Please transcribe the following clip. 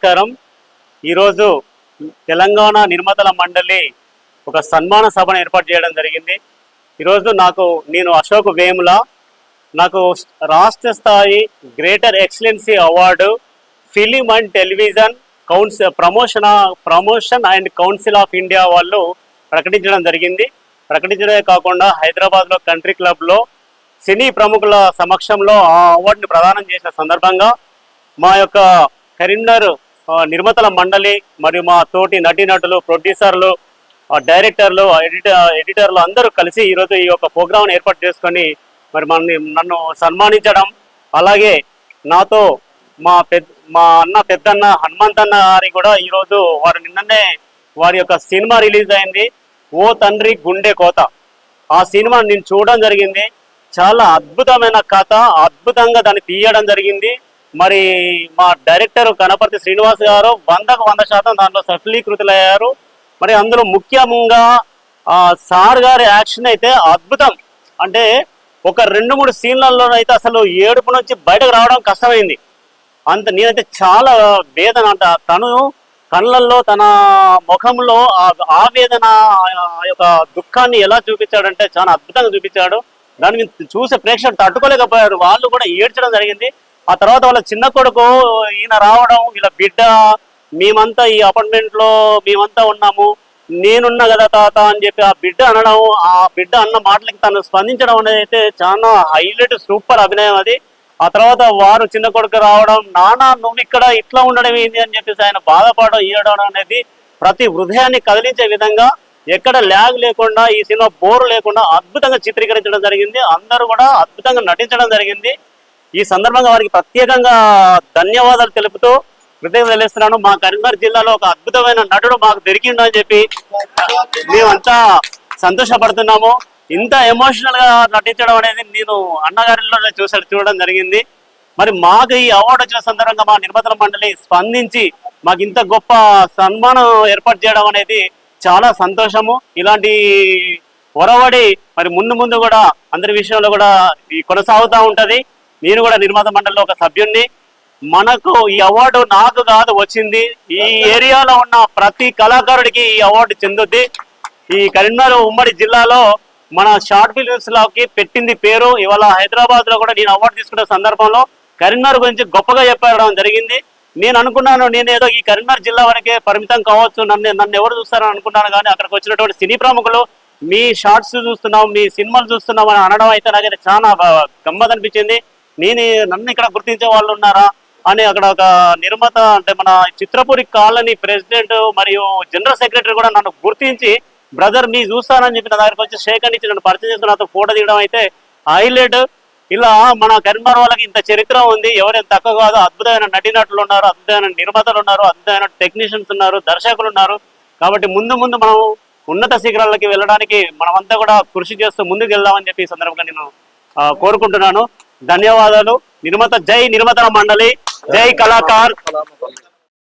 నమస్కారం. ఈరోజు తెలంగాణ నిర్మాతల మండలి ఒక సన్మాన సభను ఏర్పాటు చేయడం జరిగింది. ఈరోజు నాకు నేను అశోక్ వేముల నాకు రాష్ట్ర స్థాయి greater excellency award film and television council promotion promotion and council of India వాళ్ళు ప్రకటించడం జరిగింది. ప్రకటించడమే కాకుండా హైదరాబాద్లో కంట్రీ క్లబ్లో సినీ ప్రముఖుల సమక్షంలో ఆ అవార్డుని ప్రదానం చేసిన సందర్భంగా మా యొక్క కరీంనగర్ నిర్మాతల మండలి మరియు మా తోటి నటీనటులు ప్రొడ్యూసర్లు ఆ, డైరెక్టర్లు ఎడిటర్ ఎడిటర్లు అందరూ కలిసి ఈరోజు ఈ యొక్క ప్రోగ్రామ్ని ఏర్పాటు చేసుకొని మరి మనని నన్ను సన్మానించడం అలాగే నాతో మా పెద్ద మా అన్న పెద్దన్న హనుమంతన్న గారి కూడా ఈరోజు వారు నిన్ననే వారి యొక్క సినిమా రిలీజ్ అయింది ఓ తండ్రి గుండె కోత. ఆ సినిమా నేను చూడడం జరిగింది. చాలా అద్భుతమైన కథ అద్భుతంగా దాన్ని తీయడం జరిగింది. మరి మా డైరెక్టర్ కనపర్తి శ్రీనివాస్ గారు వందకు వంద శాతం దాంట్లో సఫలీకృతులయ్యారు. మరి అందులో ముఖ్యంగా సార్ గారి యాక్షన్ అయితే అద్భుతం. అంటే ఒక రెండు మూడు సీన్లలో అయితే అసలు ఏడుపు నుంచి బయటకు రావడం కష్టమైంది. అంత నేనైతే చాలా వేదన అంట. తను కళ్ళల్లో తన ముఖంలో ఆ ఆవేదన ఆ యొక్క దుఃఖాన్ని ఎలా చూపించాడంటే చాలా అద్భుతంగా చూపించాడు. దాన్ని చూసే ప్రేక్షకులు తట్టుకోలేకపోయారు. వాళ్ళు కూడా ఏడ్చడం జరిగింది. ఆ తర్వాత వాళ్ళ చిన్న కొడుకు ఈయన రావడం వీళ్ళ బిడ్డ మేమంతా ఈ అపార్ట్మెంట్లో మేమంతా ఉన్నాము. నేనున్నా కదా తాత అని చెప్పి ఆ బిడ్డ అనడం ఆ బిడ్డ అన్న మాటలకి తను స్పందించడం అనేది అయితే చాలా హైలైట్ సూపర్ అభినయం అది. ఆ తర్వాత వారు చిన్న కొడుకు రావడం నానా నువ్వు ఇక్కడ ఇట్లా ఉండడం ఏంది? అని చెప్పేసి ఆయన బాధపడడం ఇవ్వడం అనేది ప్రతి హృదయాన్ని కదిలించే విధంగా ఎక్కడ ల్యాగ్ లేకుండా ఈ సినిమా బోరు లేకుండా అద్భుతంగా చిత్రీకరించడం జరిగింది. అందరూ కూడా అద్భుతంగా నటించడం జరిగింది. ఈ సందర్భంగా వారికి ప్రత్యేకంగా ధన్యవాదాలు తెలుపుతూ కృతజ్ఞత తెలుస్తున్నాను. మా కరీంనగర్ జిల్లాలో ఒక అద్భుతమైన నటుడు మాకు దొరికిండు అని చెప్పి మేమంతా సంతోషపడుతున్నాము. ఇంత ఎమోషనల్గా నటించడం అనేది నేను అన్నగారిలో చూసాడు చూడడం జరిగింది. మరి మాకు ఈ అవార్డు వచ్చిన సందర్భంగా మా నిర్మాతల మండలి స్పందించి మాకు ఇంత గొప్ప సన్మానం ఏర్పాటు చేయడం అనేది చాలా సంతోషము. ఇలాంటి ఒరవడి మరి ముందు ముందు కూడా అందరి విషయంలో కూడా ఈ కొనసాగుతూ ఉంటది. నేను కూడా నిర్మాత మండలిలో ఒక సభ్యుణ్ణి. మనకు ఈ అవార్డు నాకు కాదు వచ్చింది. ఈ ఏరియాలో ఉన్న ప్రతి కళాకారుడికి ఈ అవార్డు చెందుద్ది. ఈ కరీంనగర్ ఉమ్మడి జిల్లాలో మన షార్ట్ ఫిల్మ్స్లోకి పెట్టింది పేరు. ఇవాళ హైదరాబాద్లో కూడా నేను అవార్డు తీసుకున్న సందర్భంలో కరీంనగర్ గురించి గొప్పగా చెప్పడం జరిగింది. నేను అనుకున్నాను నేను ఏదో ఈ కరీంనగర్ జిల్లా వరకే పరిమితం కావచ్చు. నన్ను నన్ను ఎవరు చూస్తారని అనుకున్నాను కానీ అక్కడికి వచ్చినటువంటి సినీ ప్రముఖులు మీ షార్ట్స్ చూస్తున్నాం మీ సినిమాలు చూస్తున్నాం అని అనడం అయితే నాకైతే చాలా బ- గమ్మత్ అనిపించింది నేను నన్ను ఇక్కడ గుర్తించే వాళ్ళు ఉన్నారా అని అక్కడ ఒక నిర్మాత అంటే మన చిత్రపురి కాలనీ ప్రెసిడెంట్ మరియు జనరల్ సెక్రటరీ కూడా నన్ను గుర్తించి బ్రదర్ మీ చూస్తానని చెప్పి నా దగ్గరికి వచ్చి సేకరించి నన్ను పరిచయం చేసి నాతో ఫోటో తీయడం అయితే హైలైట్. ఇలా మన కరీంనగర్ వాళ్ళకి ఇంత చరిత్ర ఉంది. ఎవరైనా తక్కువ కాదు. అద్భుతమైన నటీనటులు ఉన్నారు. అద్భుతమైన నిర్మాతలు ఉన్నారు. అద్భుతమైన టెక్నీషియన్స్ ఉన్నారు. దర్శకులు ఉన్నారు. కాబట్టి ముందు ముందు మనం ఉన్నత శిఖరాలకి వెళ్ళడానికి మనమంతా కూడా కృషి చేస్తూ ముందుకు వెళ్దామని చెప్పి ఈ సందర్భంగా నేను కోరుకుంటున్నాను. ధన్యవాదాలు. నిర్మత జై నిర్మతల మండలి జై కళాకార్.